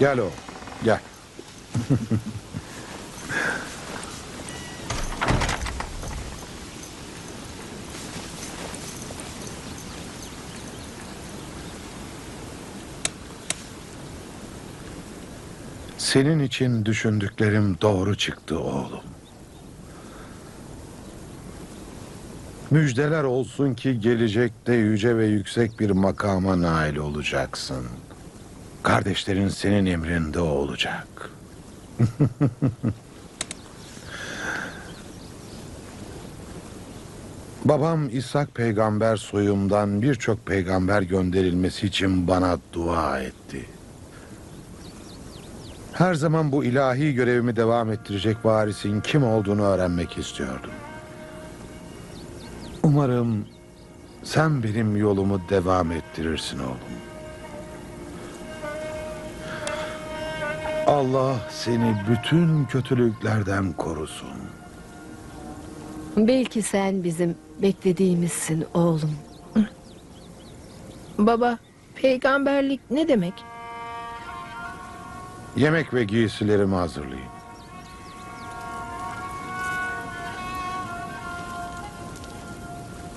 Gel o. Gel. Senin için düşündüklerim doğru çıktı oğlum. Müjdeler olsun ki gelecekte yüce ve yüksek bir makama nail olacaksın. Kardeşlerin senin emrinde olacak. Babam İshak peygamber soyumdan birçok peygamber gönderilmesi için bana dua etti. Her zaman bu ilahi görevimi devam ettirecek varisin kim olduğunu öğrenmek istiyordum. Umarım sen benim yolumu devam ettirirsin oğlum. Allah seni bütün kötülüklerden korusun. Belki sen bizim beklediğimizsin oğlum. Baba, peygamberlik ne demek? Yemek ve giysilerimi hazırlayın.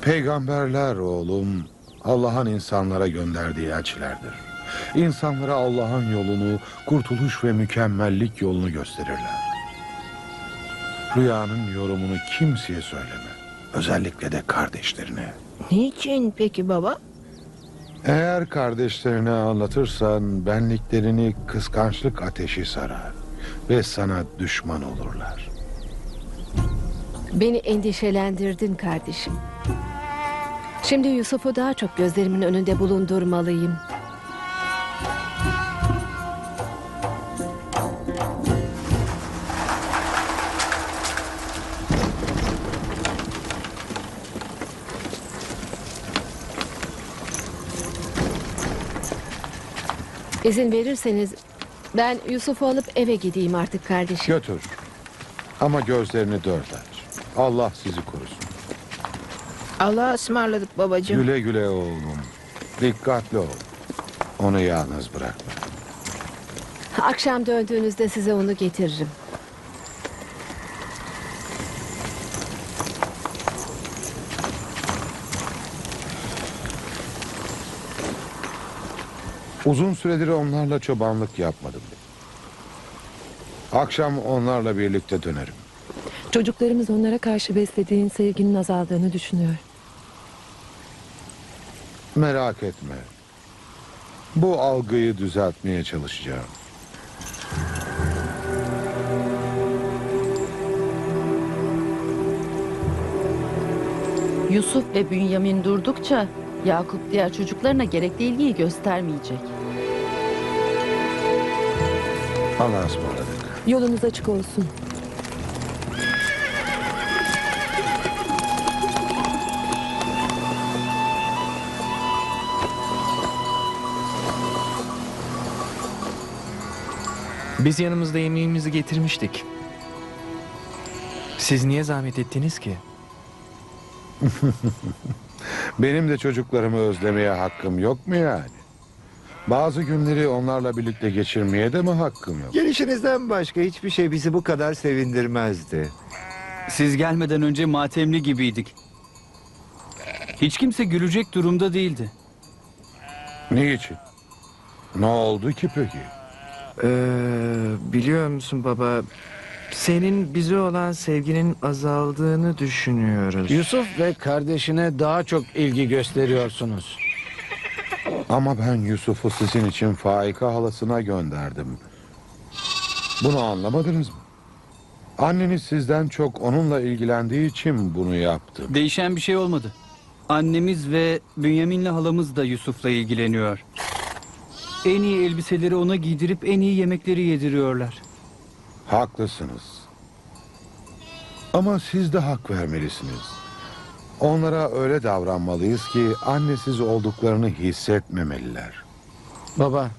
Peygamberler oğlum Allah'ın insanlara gönderdiği elçilerdir. İnsanlara Allah'ın yolunu, kurtuluş ve mükemmellik yolunu gösterirler. Rüyanın yorumunu kimseye söyleme. Özellikle de kardeşlerine. Niçin peki baba? Eğer kardeşlerine anlatırsan benliklerini kıskançlık ateşi sarar ve sana düşman olurlar. Beni endişelendirdin kardeşim. Şimdi Yusuf'u daha çok gözlerimin önünde bulundurmalıyım. İzin verirseniz ben Yusuf'u alıp eve gideyim artık kardeşim. Götür. Ama gözlerini dört aç. Allah sizi korusun. Allah'a ısmarladık babacığım. Güle güle oğlum. Dikkatli ol. Onu yalnız bırakma. Akşam döndüğünüzde size onu getiririm. Uzun süredir onlarla çobanlık yapmadım. Akşam onlarla birlikte dönerim. Çocuklarımız onlara karşı beslediğin sevginin azaldığını düşünüyor. Merak etme. Bu algıyı düzeltmeye çalışacağım. Yusuf ve Bünyamin durdukça Yakup diğer çocuklarına gerekli ilgiyi göstermeyecek. Allah'a ısmarladık. Yolunuz açık olsun. Biz yanımızda yemeğimizi getirmiştik. Siz niye zahmet ettiniz ki? Benim de çocuklarımı özlemeye hakkım yok mu yani? Bazı günleri onlarla birlikte geçirmeye de mi hakkım yok? Gelişinizden başka hiçbir şey bizi bu kadar sevindirmezdi. Siz gelmeden önce matemli gibiydik. Hiç kimse gülecek durumda değildi. Niçin? Ne oldu ki peki? Ee, biliyor musun baba? Senin bize olan sevginin azaldığını düşünüyoruz. Yusuf ve kardeşine daha çok ilgi gösteriyorsunuz. Ama ben Yusuf'u sizin için Faika halasına gönderdim. Bunu anlamadınız mı? Anneniz sizden çok onunla ilgilendiği için bunu yaptı. Değişen bir şey olmadı. Annemiz ve Bünyamin'le halamız da Yusuf'la ilgileniyor. En iyi elbiseleri ona giydirip en iyi yemekleri yediriyorlar. Haklısınız. Ama siz de hak vermelisiniz. Onlara öyle davranmalıyız ki annesiz olduklarını hissetmemeliler. Baba,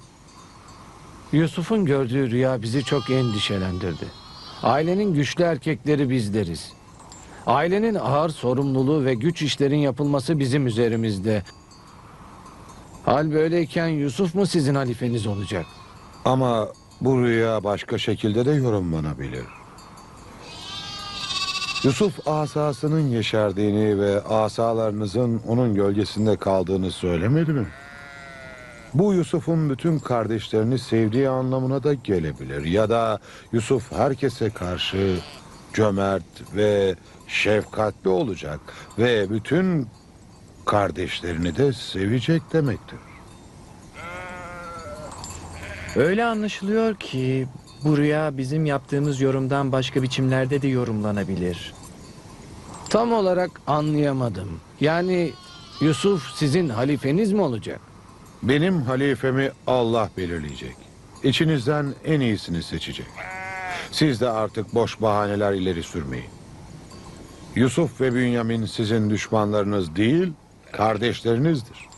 Yusuf'un gördüğü rüya bizi çok endişelendirdi. Ailenin güçlü erkekleri bizleriz. Ailenin ağır sorumluluğu ve güç işlerin yapılması bizim üzerimizde. Hal böyleyken Yusuf mu sizin halifeniz olacak? Ama bu rüya başka şekilde de yorumlanabilir. Yusuf asasının yeşerdiğini ve asalarınızın onun gölgesinde kaldığını söylemedi mi? Bu Yusuf'un bütün kardeşlerini sevdiği anlamına da gelebilir. Ya da Yusuf herkese karşı cömert ve şefkatli olacak ve bütün kardeşlerini de sevecek demektir. Öyle anlaşılıyor ki bu rüya bizim yaptığımız yorumdan başka biçimlerde de yorumlanabilir. Tam olarak anlayamadım. Yani Yusuf sizin halifeniz mi olacak? Benim halifemi Allah belirleyecek. İçinizden en iyisini seçecek. Siz de artık boş bahaneler ileri sürmeyin. Yusuf ve Bünyamin sizin düşmanlarınız değil, kardeşlerinizdir.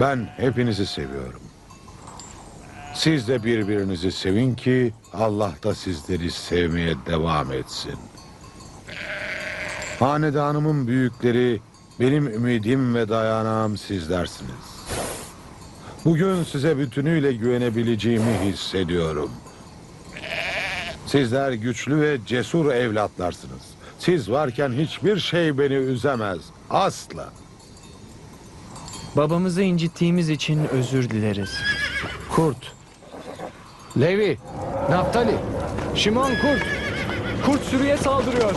Ben hepinizi seviyorum. Siz de birbirinizi sevin ki Allah da sizleri sevmeye devam etsin. Hanedanımın büyükleri benim ümidim ve dayanağım sizlersiniz. Bugün size bütünüyle güvenebileceğimi hissediyorum. Sizler güçlü ve cesur evlatlarsınız. Siz varken hiçbir şey beni üzemez. Asla. Babamızı incittiğimiz için özür dileriz. Kurt. Levi. Naftali. Şimon Kurt. Kurt sürüye saldırıyor.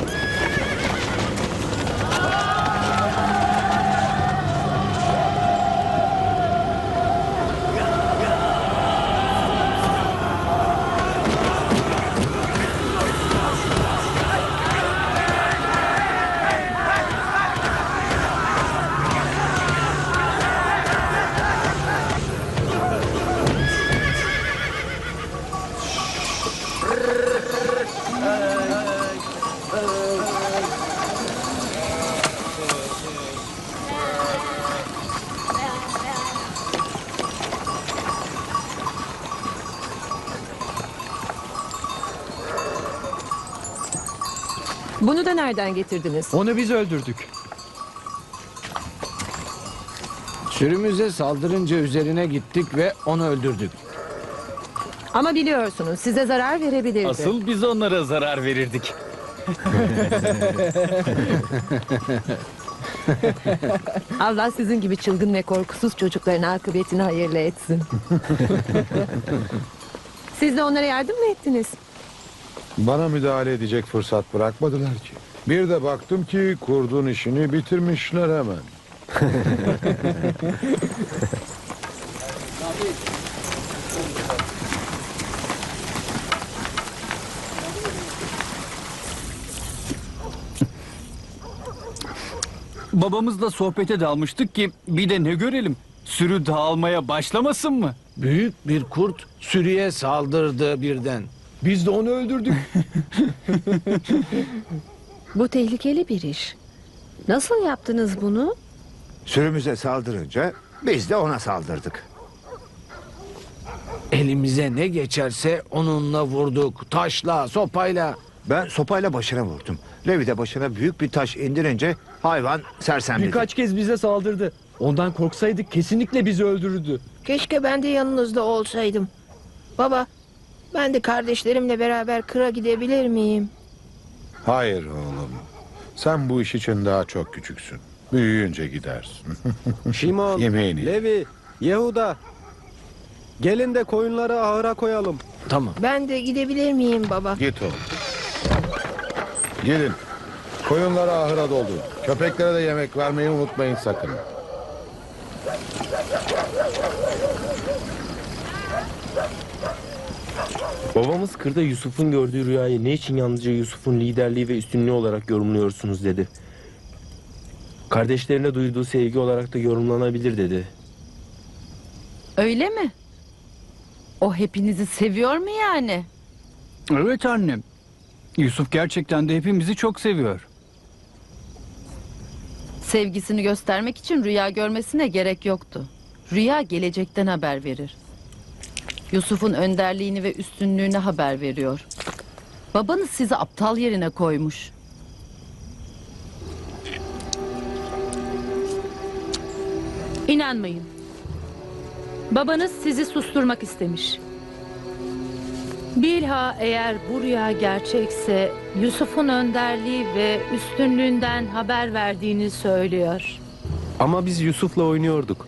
Bunu da nereden getirdiniz? Onu biz öldürdük. Sürümüze saldırınca üzerine gittik ve onu öldürdük. Ama biliyorsunuz size zarar verebilirdi. Asıl biz onlara zarar verirdik. Allah sizin gibi çılgın ve korkusuz çocukların akıbetini hayırlı etsin. Siz de onlara yardım mı ettiniz? Bana müdahale edecek fırsat bırakmadılar ki. Bir de baktım ki kurdun işini bitirmişler hemen. Babamızla sohbete dalmıştık ki bir de ne görelim? Sürü dağılmaya başlamasın mı? Büyük bir kurt sürüye saldırdı birden. Biz de onu öldürdük. Bu tehlikeli bir iş. Nasıl yaptınız bunu? Sürümüze saldırınca biz de ona saldırdık. Elimize ne geçerse onunla vurduk. Taşla, sopayla. Ben sopayla başına vurdum. Levi de başına büyük bir taş indirince hayvan sersemledi. Birkaç kez bize saldırdı. Ondan korksaydık kesinlikle bizi öldürürdü. Keşke ben de yanınızda olsaydım. Baba, ben de kardeşlerimle beraber kıra gidebilir miyim? Hayır oğlum. Sen bu iş için daha çok küçüksün. Büyüyünce gidersin. Şimon, Yemeğini. ye. Levi, Yehuda. Gelin de koyunları ahıra koyalım. Tamam. Ben de gidebilir miyim baba? Git oğlum. Gelin. Koyunları ahıra doldu. Köpeklere de yemek vermeyi unutmayın sakın. Babamız kırda Yusuf'un gördüğü rüyayı ne için yalnızca Yusuf'un liderliği ve üstünlüğü olarak yorumluyorsunuz dedi. Kardeşlerine duyduğu sevgi olarak da yorumlanabilir dedi. Öyle mi? O hepinizi seviyor mu yani? Evet annem. Yusuf gerçekten de hepimizi çok seviyor. Sevgisini göstermek için rüya görmesine gerek yoktu. Rüya gelecekten haber verir. Yusuf'un önderliğini ve üstünlüğünü haber veriyor. Babanız sizi aptal yerine koymuş. İnanmayın. Babanız sizi susturmak istemiş. Bilha eğer bu rüya gerçekse Yusuf'un önderliği ve üstünlüğünden haber verdiğini söylüyor. Ama biz Yusuf'la oynuyorduk.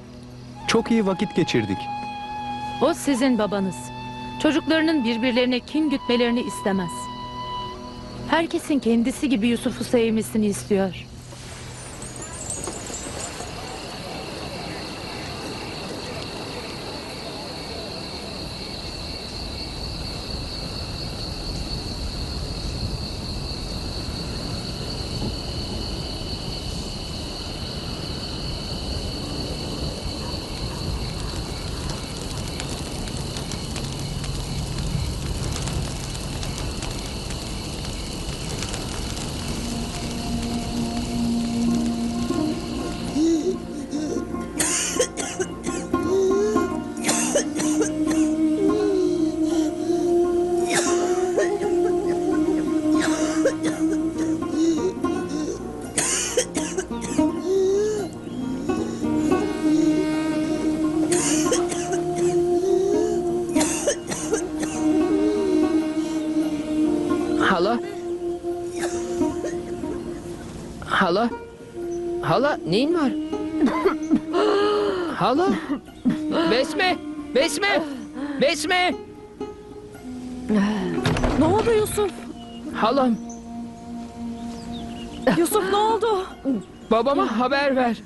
Çok iyi vakit geçirdik. O sizin babanız. Çocuklarının birbirlerine kin gütmelerini istemez. Herkesin kendisi gibi Yusuf'u sevmesini istiyor. Hala neyin var? Hala? Besme! Besme! Besme! Ne oldu Yusuf? Halam Yusuf ne oldu? babama haber ver.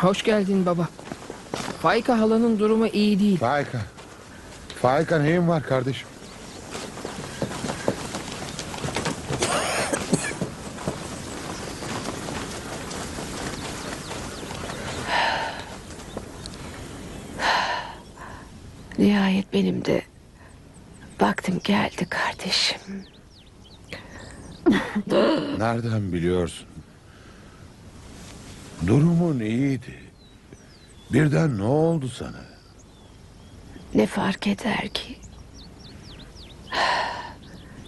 Hoş geldin baba. Faika halanın durumu iyi değil. Faika. Faika neyin var kardeşim? Nihayet benim de vaktim geldi kardeşim. Nereden biliyorsun? Durumun iyiydi. Birden ne oldu sana? Ne fark eder ki?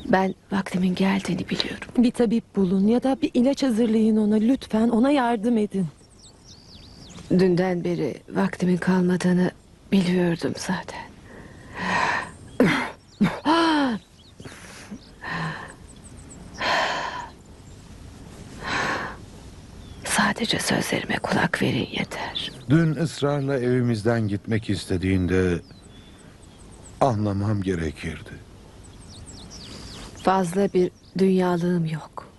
Ben vaktimin geldiğini biliyorum. Bir tabip bulun ya da bir ilaç hazırlayın ona. Lütfen ona yardım edin. Dünden beri vaktimin kalmadığını biliyordum zaten. Sadece sözlerime kulak verin yeter. Dün ısrarla evimizden gitmek istediğinde anlamam gerekirdi. Fazla bir dünyalığım yok.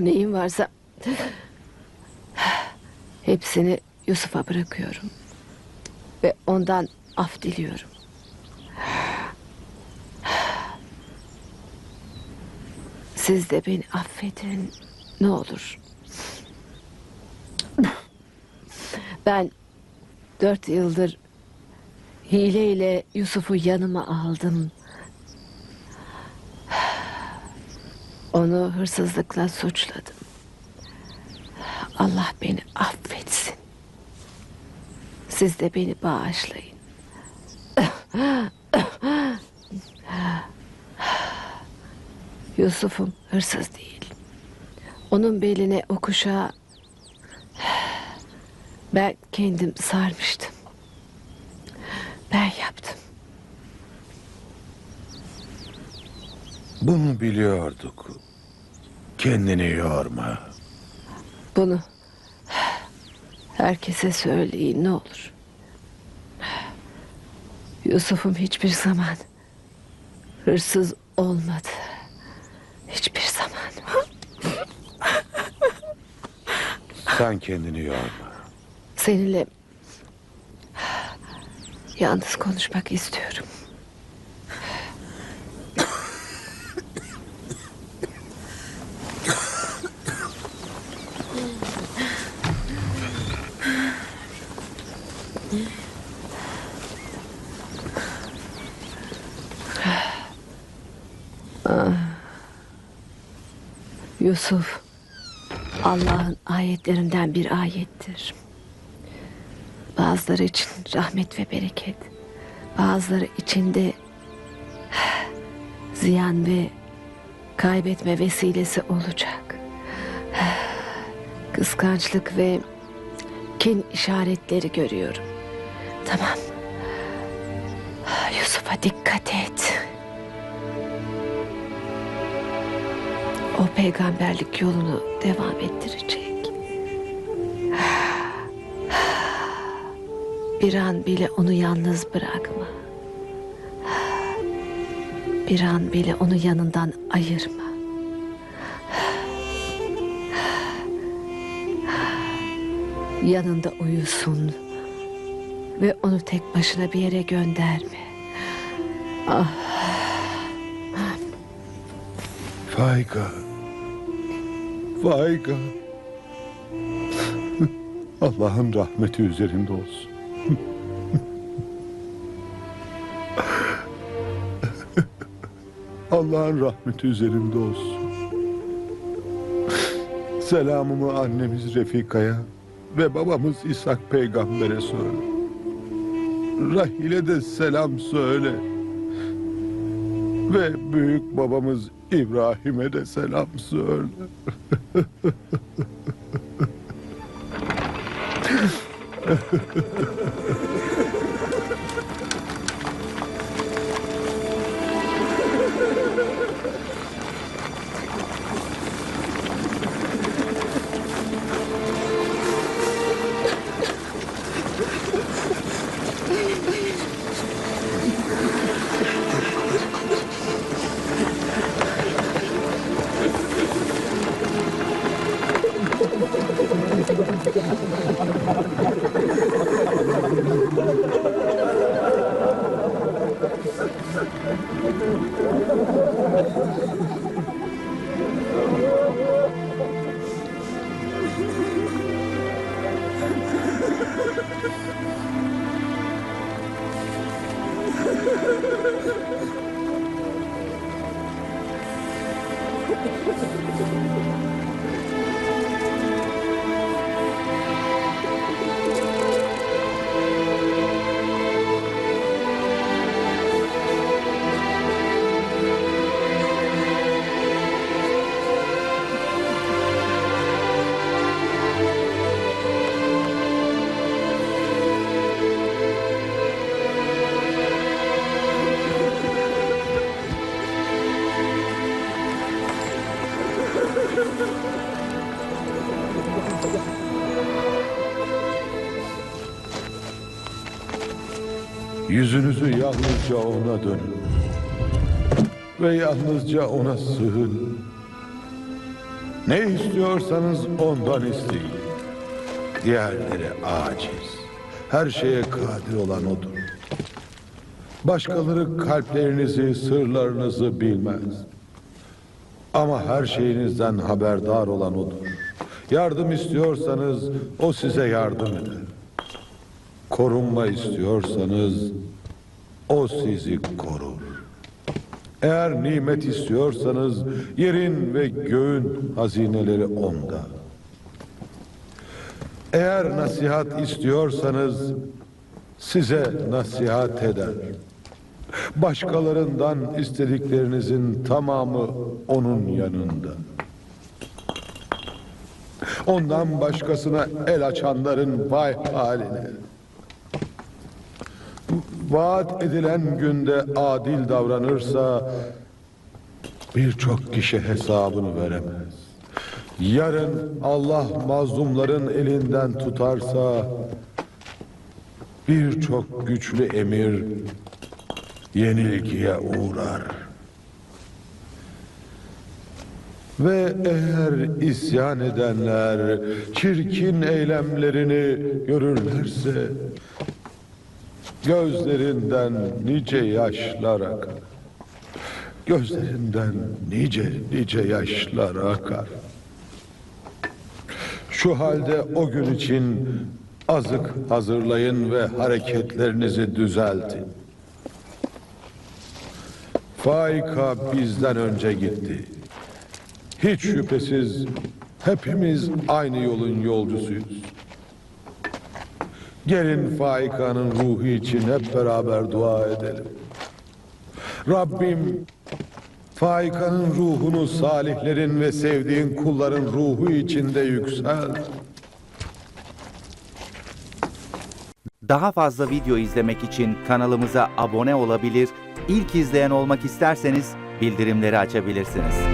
Neyim varsa hepsini Yusuf'a bırakıyorum. Ve ondan af diliyorum. Siz de beni affedin ne olur. Ben dört yıldır hileyle Yusuf'u yanıma aldım. Onu hırsızlıkla suçladım. Allah beni affetsin. Siz de beni bağışlayın. Yusuf'um hırsız değil. Onun beline o ben kendim sarmıştım. Ben yaptım. Bunu biliyorduk. Kendini yorma. Bunu herkese söyleyin ne olur. Yusuf'um hiçbir zaman hırsız olmadı. Hiçbir zaman. Sen kendini yorma. Seninle Yalnız konuşmak istiyorum. Yusuf, Allah'ın ayetlerinden bir ayettir. Bazıları için rahmet ve bereket, bazıları için de ziyan ve kaybetme vesilesi olacak. Kıskançlık ve kin işaretleri görüyorum. Tamam. Yusuf'a dikkat et. O peygamberlik yolunu devam ettirecek. Bir an bile onu yalnız bırakma. Bir an bile onu yanından ayırma. Yanında uyusun ve onu tek başına bir yere gönderme. Ah, Faika. Faika. Allah'ın rahmeti üzerinde olsun. Allah'ın rahmeti üzerinde olsun. Selamımı annemiz Refika'ya ve babamız İshak peygambere söyle. Rahil'e de selam söyle. Ve büyük babamız İbrahim'e de selam söyle. Ha ha ha ha! Yüzünüzü yalnızca ona dönün. Ve yalnızca ona sığın. Ne istiyorsanız ondan isteyin. Diğerleri aciz. Her şeye kadir olan odur. Başkaları kalplerinizi, sırlarınızı bilmez. Ama her şeyinizden haberdar olan odur. Yardım istiyorsanız o size yardım eder. Korunma istiyorsanız o sizi korur. Eğer nimet istiyorsanız yerin ve göğün hazineleri onda. Eğer nasihat istiyorsanız size nasihat eder. Başkalarından istediklerinizin tamamı onun yanında. Ondan başkasına el açanların vay haline. Vaat edilen günde adil davranırsa birçok kişi hesabını veremez. Yarın Allah mazlumların elinden tutarsa birçok güçlü emir yenilgiye uğrar. Ve eğer isyan edenler çirkin eylemlerini görürlerse Gözlerinden nice yaşlar akar. Gözlerinden nice nice yaşlar akar. Şu halde o gün için azık hazırlayın ve hareketlerinizi düzeltin. Faika bizden önce gitti. Hiç şüphesiz hepimiz aynı yolun yolcusuyuz. Gelin Faika'nın ruhu için hep beraber dua edelim. Rabbim Faika'nın ruhunu salihlerin ve sevdiğin kulların ruhu içinde yükselt. Daha fazla video izlemek için kanalımıza abone olabilir, ilk izleyen olmak isterseniz bildirimleri açabilirsiniz.